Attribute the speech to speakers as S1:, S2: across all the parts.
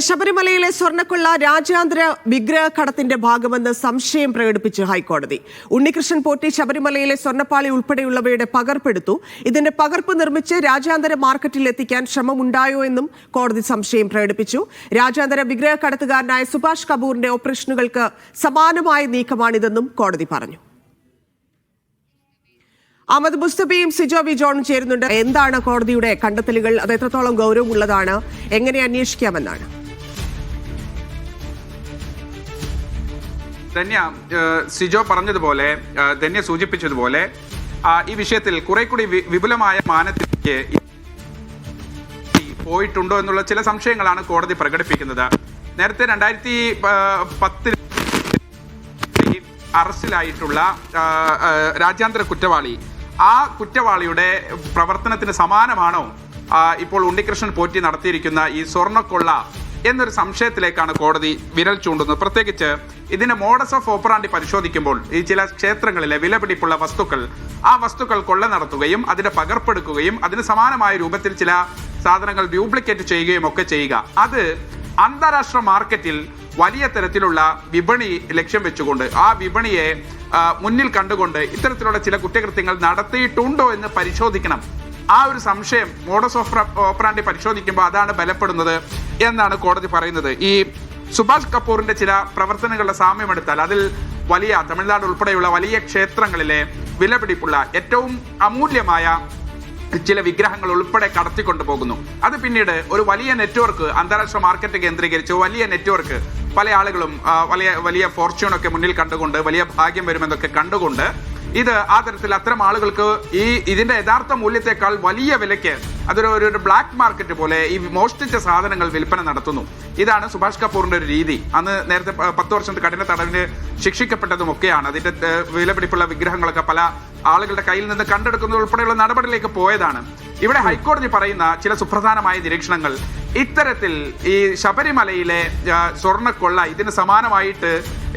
S1: ശബരിമലയിലെ സ്വർണക്കൊള്ള രാജ്യാന്തര വിഗ്രഹ കടത്തിന്റെ ഭാഗമെന്ന് സംശയം പ്രകടിപ്പിച്ച് ഹൈക്കോടതി. ഉണ്ണികൃഷ്ണൻ പോറ്റി ശബരിമലയിലെ സ്വർണപ്പാളി ഉൾപ്പെടെയുള്ളവയുടെ പകർപ്പെടുത്തു. ഇതിന്റെ പകർപ്പ് നിർമ്മിച്ച് രാജ്യാന്തര മാർക്കറ്റിൽ എത്തിക്കാൻ ശ്രമമുണ്ടായോ എന്നും കോടതി സംശയം പ്രകടിപ്പിച്ചു. രാജ്യാന്തര വിഗ്രഹ കടത്തുകാരനായ സുഭാഷ് കപൂറിന്റെ ഓപ്പറേഷനുകൾക്ക് സമാനമായ നീക്കമാണിതെന്നും കോടതി പറഞ്ഞു. അഹമ്മദ് മുസ്തഫയും സിജോ വി ജോണും ചേരുന്നുണ്ട്. എന്താണ് കോടതിയുടെ കണ്ടെത്തലുകൾ? അത് എത്രത്തോളം ഗൗരവമുള്ളതാണ്? എങ്ങനെ അന്വേഷിക്കാമെന്നാണ്?
S2: ധന്യ സിജോ പറഞ്ഞതുപോലെ ധന്യ സൂചിപ്പിച്ചതുപോലെ ഈ വിഷയത്തിൽ കുറെ കൂടി വിപുലമായ മാനത്തിലേക്ക് പോയിട്ടുണ്ടോ എന്നുള്ള ചില സംശയങ്ങളാണ് കോടതി പ്രകടിപ്പിക്കുന്നത്. നേരത്തെ രണ്ടായിരത്തി പത്തിൽ അറസ്റ്റിലായിട്ടുള്ള രാജ്യാന്തര കുറ്റവാളി. ആ കുറ്റവാളിയുടെ പ്രവർത്തനത്തിന് സമാനമാണോ ഇപ്പോൾ ഉണ്ണികൃഷ്ണൻ പോറ്റി നടത്തിയിരിക്കുന്ന ഈ സ്വർണക്കൊള്ള എന്നൊരു സംശയത്തിലേക്കാണ് കോടതി വിരൽ ചൂണ്ടുന്നത്. പ്രത്യേകിച്ച് ഇതിന്റെ മോഡസ് ഓഫ് ഓപ്പറാണ്ടി പരിശോധിക്കുമ്പോൾ ഈ ചില ക്ഷേത്രങ്ങളിലെ വിലപിടിപ്പുള്ള വസ്തുക്കൾ ആ വസ്തുക്കൾ കൊള്ള നടത്തുകയും അതിന്റെ പകർപ്പെടുക്കുകയും അതിന് സമാനമായ രൂപത്തിൽ ചില സാധനങ്ങൾ ഡ്യൂപ്ലിക്കേറ്റ് ചെയ്യുകയും ഒക്കെ ചെയ്യുക. അത് അന്താരാഷ്ട്ര മാർക്കറ്റിൽ വലിയ തരത്തിലുള്ള വിപണി ലക്ഷ്യം വെച്ചുകൊണ്ട് ആ വിപണിയെ മുന്നിൽ കണ്ടുകൊണ്ട് ഇത്തരത്തിലുള്ള ചില കുറ്റകൃത്യങ്ങൾ നടത്തിയിട്ടുണ്ടോ എന്ന് പരിശോധിക്കണം. ആ ഒരു സംശയം മോഡസ് ഓഫ് ഓപ്പറാണ്ടി പരിശോധിക്കുമ്പോൾ അതാണ് ബലപ്പെടുന്നത് എന്നാണ് കോടതി പറയുന്നത്. ഈ സുഭാഷ് കപൂറിന്റെ ചില പ്രവർത്തനങ്ങളുടെ സാമ്യമെടുത്താൽ അതിൽ വലിയ തമിഴ്നാട് ഉൾപ്പെടെയുള്ള വലിയ ക്ഷേത്രങ്ങളിലെ വിലപിടിപ്പുള്ള ഏറ്റവും അമൂല്യമായ ചില വിഗ്രഹങ്ങൾ ഉൾപ്പെടെ കടത്തിക്കൊണ്ടു പോകുന്നു. അത് പിന്നീട് ഒരു വലിയ നെറ്റ്വർക്ക് അന്താരാഷ്ട്ര മാർക്കറ്റ് കേന്ദ്രീകരിച്ച് വലിയ നെറ്റ്വർക്ക് പല ആളുകളും വലിയ വലിയ ഫോർച്യൂൺ ഒക്കെ മുന്നിൽ കണ്ടുകൊണ്ട് വലിയ ഭാഗ്യം വരുമെന്നൊക്കെ കണ്ടുകൊണ്ട് ഇത് ആ തരത്തിൽ അത്തരം ആളുകൾക്ക് ഈ ഇതിന്റെ യഥാർത്ഥ മൂല്യത്തെക്കാൾ വലിയ വിലയ്ക്ക് അതൊരു ഒരു- ബ്ലാക്ക് മാർക്കറ്റ് പോലെ ഈ മോഷ്ടിച്ച സാധനങ്ങൾ വിൽപ്പന നടത്തുന്നു. ഇതാണ് സുഭാഷ് കപൂറിന്റെ ഒരു രീതി. അന്ന് നേരത്തെ പത്ത് വർഷത്തെ കഠിന തടവിന് ശിക്ഷിക്കപ്പെട്ടതും ഒക്കെയാണ് അതിന്റെ വിലപിടിപ്പുള്ള വിഗ്രഹങ്ങളൊക്കെ പല ആളുകളുടെ കയ്യിൽ നിന്ന് കണ്ടെടുക്കുന്നത് ഉൾപ്പെടെയുള്ള നടപടിയിലേക്ക് പോയതാണ്. ഇവിടെ ഹൈക്കോടതി പറയുന്ന ചില സുപ്രധാനമായ നിരീക്ഷണങ്ങൾ. ഇത്തരത്തിൽ ഈ ശബരിമലയിലെ സ്വർണക്കൊള്ള ഇതിന് സമാനമായിട്ട്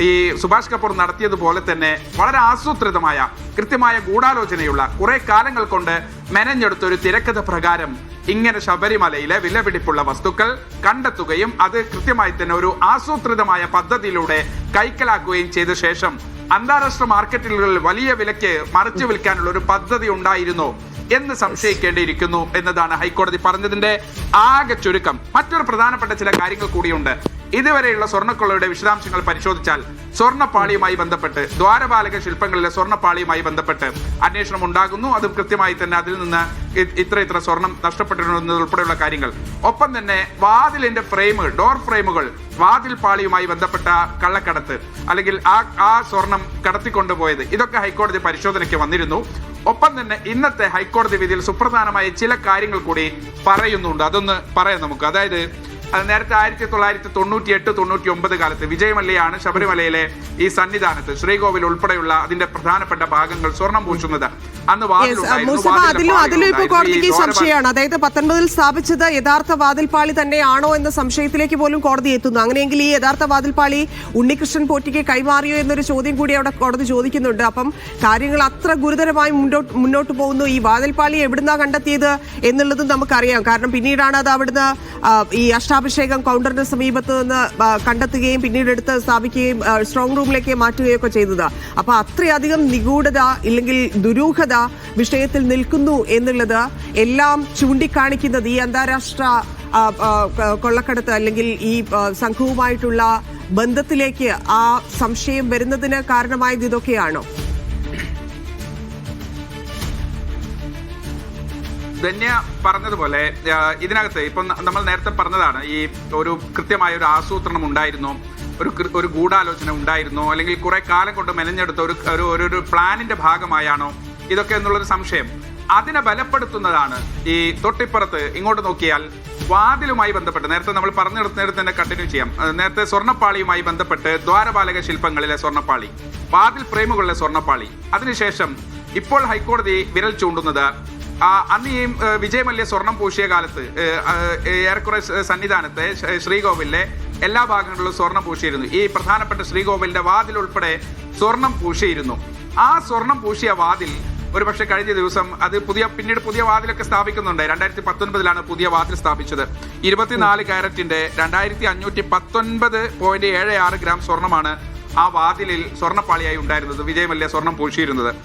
S2: ഈ സുഭാഷ് കപൂർ നടത്തിയതുപോലെ തന്നെ വളരെ ആസൂത്രിതമായ കൃത്യമായ ഗൂഢാലോചനയുള്ള കുറെ കാലങ്ങൾ കൊണ്ട് മെനഞ്ഞെടുത്ത ഒരു തിരക്കഥ പ്രകാരം ഇങ്ങനെ ശബരിമലയിലെ വിലപിടിപ്പുള്ള വസ്തുക്കൾ കണ്ടെത്തുകയും അത് കൃത്യമായി തന്നെ ഒരു ആസൂത്രിതമായ പദ്ധതിയിലൂടെ കൈക്കലാക്കുകയും ചെയ്ത ശേഷം അന്താരാഷ്ട്ര മാർക്കറ്റുകളിൽ വലിയ വിലയ്ക്ക് മറിച്ചു വിൽക്കാനുള്ള ഒരു പദ്ധതി ഉണ്ടായിരുന്നു എന്ന് സംശയിക്കേണ്ടിയിരിക്കുന്നു എന്നതാണ് ഹൈക്കോടതി പറഞ്ഞതിന്റെ ആകെ ചുരുക്കം. മറ്റൊരു പ്രധാനപ്പെട്ട ചില കാര്യങ്ങൾ കൂടിയുണ്ട്. ഇതുവരെയുള്ള സ്വർണക്കൊള്ളയുടെ വിശദാംശങ്ങൾ പരിശോധിച്ചാൽ സ്വർണപ്പാളിയുമായി ബന്ധപ്പെട്ട് ദ്വാരപാലക ശില്പങ്ങളിലെ സ്വർണപ്പാളിയുമായി ബന്ധപ്പെട്ട് അന്വേഷണം ഉണ്ടാകുന്നു. അത് കൃത്യമായി തന്നെ അതിൽ നിന്ന് ഇത്ര ഇത്ര സ്വർണം നഷ്ടപ്പെട്ടിട്ടുണ്ട് ഉൾപ്പെടെയുള്ള കാര്യങ്ങൾ. ഒപ്പം തന്നെ വാതിലിന്റെ ഫ്രെയിമ് ഡോർ ഫ്രെയിമുകൾ വാതിൽ പാളിയുമായി ബന്ധപ്പെട്ട കള്ളക്കടത്ത് അല്ലെങ്കിൽ ആ ആ സ്വർണം കടത്തിക്കൊണ്ടുപോയത് ഇതൊക്കെ ഹൈക്കോടതി പരിശോധനയ്ക്ക് വന്നിരുന്നു. ഒപ്പം തന്നെ ഇന്നത്തെ ഹൈക്കോടതി വിധിയിൽ സുപ്രധാനമായ ചില കാര്യങ്ങൾ കൂടി പറയുന്നുണ്ട്. അതൊന്ന് പറയാം നമുക്ക്. അതായത് അത് നേരത്തെ ആയിരത്തി തൊള്ളായിരത്തി തൊണ്ണൂറ്റി എട്ട് തൊണ്ണൂറ്റി ഒമ്പത് കാലത്ത് വിജയമല്ലയാണ് ശബരിമലയിലെ ഈ സന്നിധാനത്ത് ശ്രീകോവിൽ ഉൾപ്പെടെയുള്ള അതിന്റെ പ്രധാനപ്പെട്ട ഭാഗങ്ങൾ സ്വർണം പൂശുന്നത്.
S1: മുസ്തഫ അതിലും അതിലും ഇപ്പൊ
S2: പാളികളുണ്ടായിരുന്നു.
S1: കോടതിക്ക് സംശയമാണ്. അതായത് പത്തൊൻപതിൽ സ്ഥാപിച്ചത് യഥാർത്ഥ വാതിൽപ്പാളി തന്നെയാണോ എന്ന സംശയത്തിലേക്ക് പോലും കോടതി എത്തുന്നു. അങ്ങനെയെങ്കിൽ ഈ യഥാർത്ഥ വാതിൽപ്പാളി ഉണ്ണികൃഷ്ണൻ പോറ്റിക്ക് കൈമാറിയോ എന്നൊരു ചോദ്യം കൂടി അവിടെ കോടതി ചോദിക്കുന്നുണ്ട്. അപ്പം കാര്യങ്ങൾ അത്ര ഗുരുതരമായി മുന്നോട്ട് മുന്നോട്ട് പോകുന്നു. ഈ വാതിൽപ്പാളി എവിടുന്നാ കണ്ടെത്തിയത് എന്നുള്ളതും നമുക്കറിയാം. കാരണം പിന്നീടാണ് അത് അവിടുന്ന് ഈ അഷ്ടാഭിഷേകം കൗണ്ടറിന് സമീപത്ത് നിന്ന് കണ്ടെത്തുകയും പിന്നീട് എടുത്ത് സ്ഥാപിക്കുകയും സ്ട്രോങ് റൂമിലേക്ക് മാറ്റുകയൊക്കെ ചെയ്തത്. അപ്പൊ അത്രയധികം നിഗൂഢത ഇല്ലെങ്കിൽ ദുരൂഹത വിഷയത്തിൽ നിൽക്കുന്നു എന്നുള്ളത് എല്ലാം ചൂണ്ടിക്കാണിക്കുന്നത് ഈ അന്താരാഷ്ട്ര കൊള്ളക്കടത്ത് അല്ലെങ്കിൽ ഈ സംഘവുമായിട്ടുള്ള ബന്ധത്തിലേക്ക് ആ സംശയം വരുന്നതിന് കാരണമായത് ഇതൊക്കെയാണോ?
S2: ധന്യ പറഞ്ഞതുപോലെ ഇതിനകത്ത് ഇപ്പം നമ്മൾ നേരത്തെ പറഞ്ഞതാണ് ഈ ഒരു കൃത്യമായ ഒരു ആസൂത്രണം ഉണ്ടായിരുന്നു ഒരു ഒരു ഗൂഢാലോചന ഉണ്ടായിരുന്നു അല്ലെങ്കിൽ കുറെ കാലം കൊണ്ട് മെനഞ്ഞെടുത്ത ഒരു- ഒരു പ്ലാനിന്റെ ഭാഗമായാണോ ഇതൊക്കെ എന്നുള്ളൊരു സംശയം അതിനെ ബലപ്പെടുത്തുന്നതാണ് ഈ തൊട്ടിപ്പുറത്ത് ഇങ്ങോട്ട് നോക്കിയാൽ വാതിലുമായി ബന്ധപ്പെട്ട് നേരത്തെ നമ്മൾ പറഞ്ഞെടുത്ത് തന്നെ കണ്ടിന്യൂ ചെയ്യാം. നേരത്തെ സ്വർണപ്പാളിയുമായി ബന്ധപ്പെട്ട് ദ്വാരപാലക ശില്പങ്ങളിലെ സ്വർണപ്പാളി വാതിൽ ഫ്രെയിമുകളിലെ സ്വർണപ്പാളി. അതിനുശേഷം ഇപ്പോൾ ഹൈക്കോടതി വിരൽ ചൂണ്ടുന്നത് അന്ന് ഈ വിജയമല്യ സ്വർണം പൂശിയ കാലത്ത് ഏറെക്കുറെ സന്നിധാനത്തെ ശ്രീകോവിലെ എല്ലാ ഭാഗങ്ങളിലും സ്വർണം പൂശിയിരുന്നു. ഈ പ്രധാനപ്പെട്ട ശ്രീകോവിലിന്റെ വാതിൽ ഉൾപ്പെടെ സ്വർണം പൂശിയിരുന്നു. ആ സ്വർണം പൂശിയ വാതിൽ ഒരു പക്ഷേ കഴിഞ്ഞ ദിവസം അത് പുതിയ പിന്നീട് പുതിയ വാതിലൊക്കെ സ്ഥാപിക്കുന്നുണ്ട്. രണ്ടായിരത്തി പത്തൊൻപതിലാണ് പുതിയ വാതിൽ സ്ഥാപിച്ചത്. ഇരുപത്തിനാല് കാരറ്റിന്റെ രണ്ടായിരത്തി അഞ്ഞൂറ്റി പത്തൊൻപത് പോയിന്റ് ഏഴ് ആറ് ഗ്രാം സ്വർണമാണ് ആ വാതിലിൽ സ്വർണപ്പാളിയായി ഉണ്ടായിരുന്നത്. വിജയമല്ലേ സ്വർണം പൂശിയിരുന്നത്.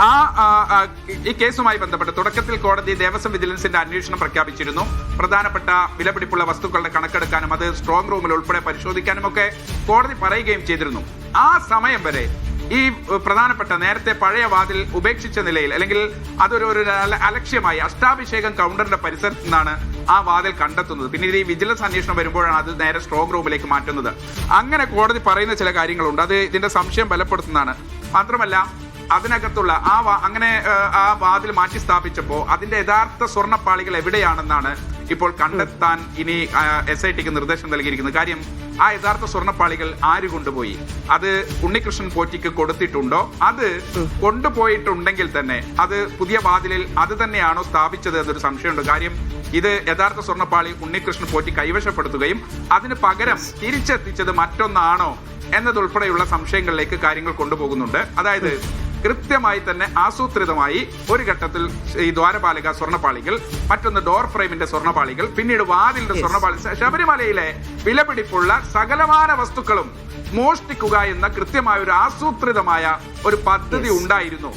S2: ആ, ഈ കേസുമായി ബന്ധപ്പെട്ട് തുടക്കത്തിൽ കോടതി ദേവസ്വം വിജിലൻസിന്റെ അന്വേഷണം പ്രഖ്യാപിച്ചിരുന്നു. പ്രധാനപ്പെട്ട വിലപിടിപ്പുള്ള വസ്തുക്കളുടെ കണക്കെടുക്കാനും അത് സ്ട്രോങ് റൂമിൽ ഉൾപ്പെടെ പരിശോധിക്കാനും ഒക്കെ കോടതി പറയുകയും ചെയ്തിരുന്നു. ആ സമയം വരെ ഈ പ്രധാനപ്പെട്ട നേരത്തെ പഴയ വാതിൽ ഉപേക്ഷിച്ച നിലയിൽ അല്ലെങ്കിൽ അതൊരു ഒരു അലക്ഷ്യമായി അഷ്ടാഭിഷേകം കൗണ്ടറിന്റെ പരിസരത്ത് നിന്നാണ് ആ വാതിൽ കണ്ടെത്തുന്നത്. പിന്നീട് ഈ വിജിലൻസ് അന്വേഷണം വരുമ്പോഴാണ് അത് നേരെ സ്ട്രോങ് റൂമിലേക്ക് മാറ്റുന്നത്. അങ്ങനെ കോടതി പറയുന്ന ചില കാര്യങ്ങളുണ്ട്. അത് ഇതിന്റെ സംശയം ബലപ്പെടുത്തുന്നതാണ്. മാത്രമല്ല അതിനകത്തുള്ള ആ അങ്ങനെ ആ വാതിൽ മാറ്റി സ്ഥാപിച്ചപ്പോൾ അതിന്റെ യഥാർത്ഥ സ്വർണപ്പാളികൾ എവിടെയാണെന്നാണ് ഇപ്പോൾ കണ്ടെത്താൻ ഇനി എസ് ഐ ടിക്ക് നിർദ്ദേശം നൽകിയിരിക്കുന്നത് കാര്യം ആ യഥാർത്ഥ സ്വർണപ്പാളികൾ ആര് കൊണ്ടുപോയി? അത് ഉണ്ണികൃഷ്ണൻ പോറ്റിക്ക് കൊടുത്തിട്ടുണ്ടോ? അത് കൊണ്ടുപോയിട്ടുണ്ടെങ്കിൽ തന്നെ അത് പുതിയ വാതിലിൽ അത് തന്നെയാണോ സ്ഥാപിച്ചത് എന്നൊരു സംശയമുണ്ട്. കാര്യം ഇത് യഥാർത്ഥ സ്വർണപ്പാളി ഉണ്ണികൃഷ്ണൻ പോറ്റി കൈവശപ്പെടുത്തുകയും അതിന് പകരം തിരിച്ചെത്തിച്ചത് മറ്റൊന്നാണോ എന്നതുൾപ്പെടെയുള്ള സംശയങ്ങളിലേക്ക് കാര്യങ്ങൾ കൊണ്ടുപോകുന്നുണ്ട്. അതായത് കൃത്യമായി തന്നെ ആസൂത്രിതമായി ഒരു ഘട്ടത്തിൽ ഈ ദ്വാരപാലിക സ്വർണപാളികൾ മറ്റൊന്ന് ഡോർ ഫ്രെയിമിന്റെ സ്വർണപാളികൾ പിന്നീട് വാതിലിന്റെ സ്വർണപാളി ശബരിമലയിലെ വിലപിടിപ്പുള്ള സകലമാന വസ്തുക്കളും മോഷ്ടിക്കുക എന്ന കൃത്യമായ ഒരു ആസൂത്രിതമായ ഒരു പദ്ധതി ഉണ്ടായിരുന്നു.